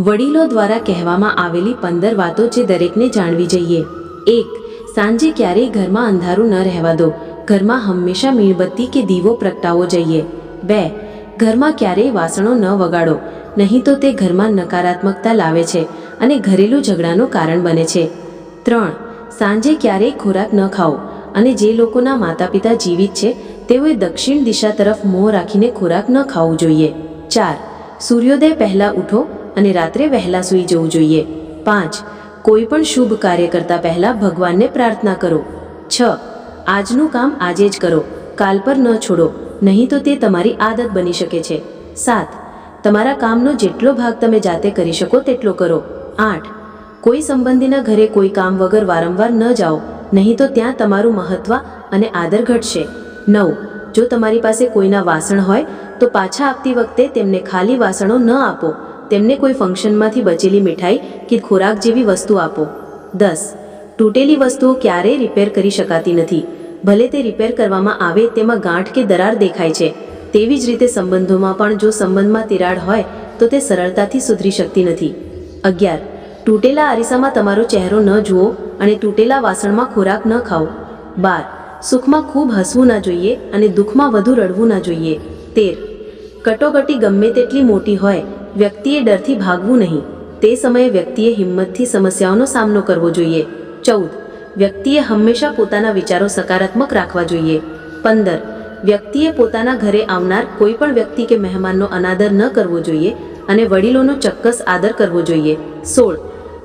વડીલો દ્વારા કહેવામાં આવેલી પંદર વાતો જે દરેકને જાણવી જોઈએ. એક, સાંજે ક્યારેય ઘરમાં અંધારું ન રહેવા દો. ઘરમાં હંમેશા મીણબત્તી કે દીવો પ્રગટાવો જોઈએ. બે, ઘરમાં ક્યારેય વાસણો ન વગાડો. નહીં તો તે ઘરમાં નકારાત્મકતા લાવે છે અને ઘરેલું ઝઘડાનું કારણ બને છે. ત્રણ, સાંજે ક્યારેય ખોરાક ન ખાઓ અને જે લોકોના માતા પિતા જીવિત છે, તેઓએ દક્ષિણ દિશા તરફ મોં રાખીને ખોરાક ન ખાવું જોઈએ. ચાર, સૂર્યોદય પહેલાં ઉઠો અને રાત્રે વહેલા સૂઈ જવું જોઈએ. પાંચ, કોઈ પણ શુભ કાર્ય કરતા પહેલા ભગવાનને પ્રાર્થના કરો. છ, આજનું કામ આજે જ કરો. કાલ પર ન છોડો, નહીં તો તે તમારી આદત બની શકે છે. સાત, તમારા કામનો જેટલો ભાગ તમે જાતે કરી શકો તેટલો કરો. આઠ, કોઈ સંબંધીના ઘરે કોઈ કામ વગર વારંવાર ન જાઓ, નહીં તો ત્યાં તમારું મહત્વ અને આદર ઘટશે. નવ, જો તમારી પાસે કોઈના વાસણ હોય, તો પાછા આપતી વખતે તેમને ખાલી વાસણો ન આપો. તેમને કોઈ ફંક્શનમાંથી બચેલી મીઠાઈ કે ખોરાક જેવી વસ્તુ આપો. દસ. તૂટેલી વસ્તુઓ ક્યારેય રિપેર કરી શકાતી નથી. ભલે તે રિપેર કરવામાં આવે તેમાં ગાંઠ કે દરાર દેખાય છે. તેવી જ રીતે સંબંધોમાં પણ જો સંબંધમાં તિરાડ હોય, તો તે સરળતાથી સુધરી શકતી નથી. અગિયાર. તૂટેલા અરીસામાં તમારો ચહેરો ન જુઓ અને તૂટેલા વાસણમાં ખોરાક ન ખાઓ. બાર. સુખમાં ખૂબ હસવું ના જોઈએ અને દુઃખમાં વધુ રડવું ના જોઈએ. તેર. કટોકટી ગમે તેટલી મોટી હોય વ્યક્તિએ ડરથી ભાગવું નહીં. તે સમયે વ્યક્તિએ હિંમતથી સમસ્યાઓનો સામનો કરવો જોઈએ. ચૌદ. વ્યક્તિએ હંમેશા પોતાના વિચારો સકારાત્મક રાખવા જોઈએ. પંદર. વ્યક્તિએ પોતાના ઘરે આવનાર કોઈ પણ વ્યક્તિ કે મહેમાનનો અનાદર ન કરવો જોઈએ અને વડીલોનો ચોક્કસ આદર કરવો જોઈએ. સોળ.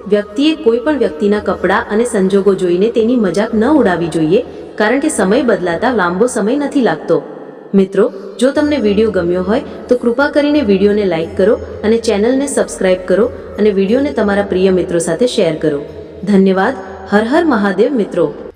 વ્યક્તિએ કોઈ પણ વ્યક્તિના કપડાં અને સંજોગો જોઈને તેની મજાક ન ઉડાવવી જોઈએ, કારણ કે સમય બદલાતા લાંબો સમય નથી લાગતો. મિત્રો, જો તમને વીડિયો ગમ્યો હોય, તો કૃપા કરીને વિડીયોને લાઇક કરો અને ચેનલને સબસ્ક્રાઇબ કરો અને વિડીયોને તમારા પ્રિય મિત્રો સાથે શેર કરો. ધન્યવાદ. હર હર મહાદેવ મિત્રો.